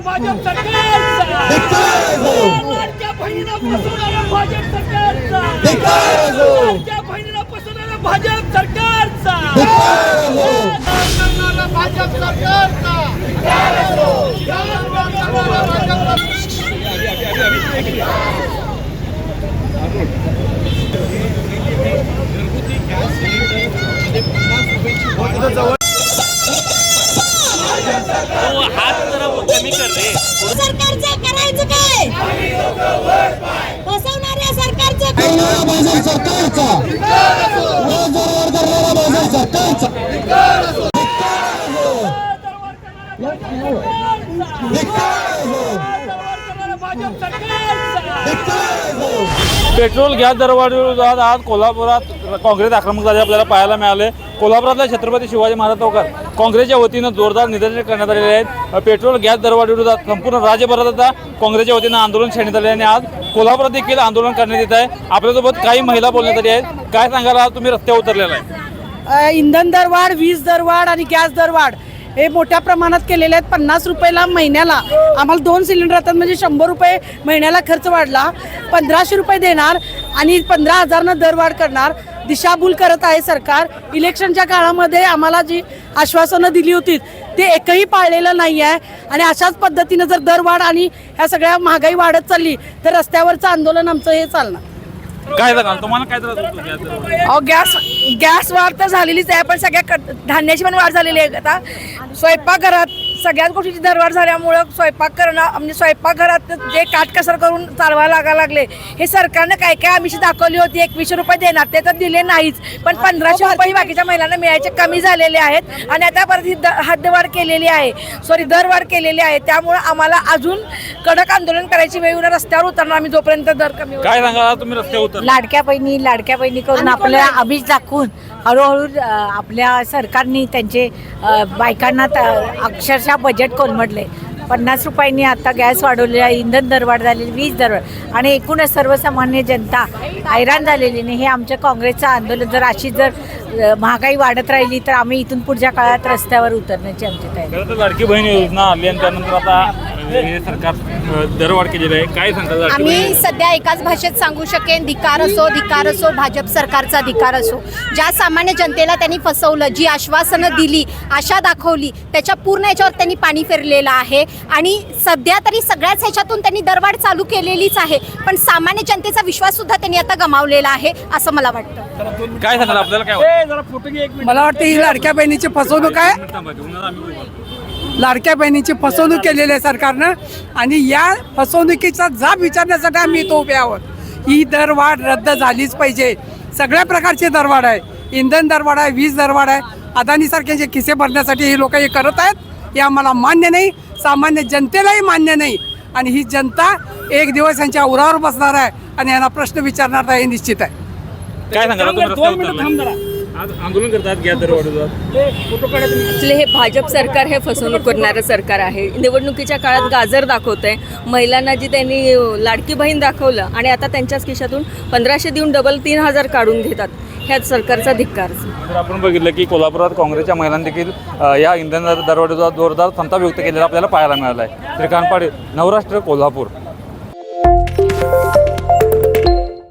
भाजप सरकारचा. बहिणीला फसवणाऱ्या भाजप सरकारचा बहिणीला फसवणाऱ्या भाजप सरकारचा भाजप सरकारचा सरकारचं करायचं काय? फसवणाऱ्या सरकारचं काय भाजप सरकारचा. रोजगार करणारा भाजप सरकारचा. भाजप सरकारचा पेट्रोल गॅस दरवाढीविरोधात आज कोल्हापुरात काँग्रेस आक्रमक झाले आपल्याला पाहायला मिळाले. कोल्हापुरातल्या छत्रपती शिवाजी महाराज चौकात काँग्रेसच्या वतीनं जोरदार निदर्शन करण्यात आलेले आहेत. पेट्रोल गॅस दरवाढीविरोधात संपूर्ण राज्यभरात आता काँग्रेसच्या वतीनं आंदोलन छेडण्यात आले आणि आज कोल्हापुरात देखील आंदोलन करण्यात येत आहे. आपल्यासोबत काही महिला बोलण्यात आली आहेत. काय सांगाल? आज तुम्ही रस्त्यावर उतरलेला आहे. इंधन दरवाढ वीज दरवाढ आणि गॅस दरवाढ हे मोठ्या प्रमाणात केलेले आहेत. पन्नास रुपयाला महिन्याला. आम्हाला दोन सिलेंडर येतात. म्हणजे शंभर रुपये महिन्याला खर्च वाढला. पंधराशे रुपये देणार आणि पंधरा हजारनं दरवाढ करणार. दिशाभूल करत आहे सरकार. इलेक्शनच्या काळामध्ये आम्हाला जी आश्वासनं दिली होती ते एकही पाळलेलं नाही आहे. आणि अशाच पद्धतीनं जर दरवाढ आणि ह्या सगळ्या महागाई वाढत चालली तर रस्त्यावरचं आंदोलन आमचं हे चालणार. काय सांगाल? तुम्हाला काय त्रास होतो गॅस? अहो गॅस गॅस वाढ तर झालेलीच आहे पण सगळ्या कट- धान्याची पण वाढ झालेली आहे. आता स्वयंपाकघरात सगळ्याच गोष्टीची दरवाढ झाल्यामुळं स्वयंपाक करणं म्हणजे स्वयंपाकघरात जे काटकसर करून चालवायला लागायला लागले हे सरकारनं काय काय आमिष दाखवली होती? एकवीसशे रुपये देणार ते तर दिले नाहीच. पण पंधराशे रुपये बाकीच्या महिलांना मिळायचे कमी झालेले आहेत आणि आता परत ही द- हद्दवाढ केलेली आहे. सॉरी दरवाढ केलेली आहे. त्यामुळं आम्हाला अजून कडक आंदोलन करायची वेळ येऊन रस्त्यावर उतरणार आम्ही जोपर्यंत दर कमी होत काय सांगाल आज तुम्ही रस्त्यावर उतर लाडक्या बहिणी लाडक्या बहिणी करून आपल्याला आमिष दाखवून हळूहळू अ, आपल्या सरकारने त्यांचे अ, बायकांना त- अक्षरशः बजेट कोलमडले पन्नास रुपयांनी आता गॅस वाढवलेला आहे, इंधन दरवाढ झालेली वीज दरवाढ. आणि एकूणच सर्वसामान्य जनता हैराण झालेली नाही हे आमच्या काँग्रेसचं आंदोलन जर अशी जर अ, महागाई वाढत राहिली तर आम्ही इथून पुढच्या काळात रस्त्यावर उतरण्याची आमची तयारी. खरं तर लाडकी बहीण योजना आली आणि त्यानंतर आता हे सरकार दरवाढ केलेली आहे. काय लाडकी आम्ही सध्या एकाच भाषेत सांगू शकेन धिकार असो धिकार असो भाजप सरकारचा धिकार असो. ज्या सामान्य जनतेला त्यांनी फसवलं जी आश्वासनं दिली आशा दाखवली त्याच्या पूर्ण याच्यावर त्यांनी पाणी फिरलेलं आहे. आणि सध्या तरी सगळ्याच ह्याच्यातून त्यांनी दरवाढ चालू केलेलीच आहे. पण सामान्य जनतेचा विश्वास सुद्धा त्यांनी आता गमावलेला आहे असं मला वाटतं. काय सांगाल? आपल्याला काय? मला वाटतं ही लाडक्या बहिणीची फसवणूक आहे. थांबा. लाडक्या बहिणीची फसवणूक केलेली आहे सरकारनं. आणि या फसवणुकीचा जाब विचारण्यासाठी आम्ही इथं उभे आहोत. ही दरवाढ रद्द झालीच पाहिजे. सगळ्या प्रकारची दरवाढ आहे. इंधन दरवाढ आहे वीज दरवाढ आहे. अदानीसारखे जे खिसे भरण्यासाठी हे लोक हे करत आहेत हे आम्हाला मान्य नाही. सामान्य जनतेलाही मान्य नाही. आणि ही जनता एक दिवस यांच्या उरावर बसणार आहे आणि यांना प्रश्न विचारणार आहे हे निश्चित आहे. काय सांगाल? तुम्ही रस्त्यावर उतरलाय? आज आंदोलन करतात गॅस हे भाजप सरकार हे फसवणूक करणारं सरकार आहे. निवडणुकीच्या काळात गाजर दाखवतंय. महिलांना जी त्यांनी लाडकी बहीण दाखवलं आणि आता त्यांच्याच खिशातून पंधराशे देऊन डबल तीन हजार काढून घेतात. ह्याच सरकारचा धिक्कार. आपण बघितलं की कोल्हापुरात काँग्रेसच्या महिलांनी देखील या इंधन दरवाढीचा जोरदार संताप व्यक्त केलेला आपल्याला पाहायला मिळाला आहे श्रीकांत पाटील नवराष्ट्र कोल्हापूर.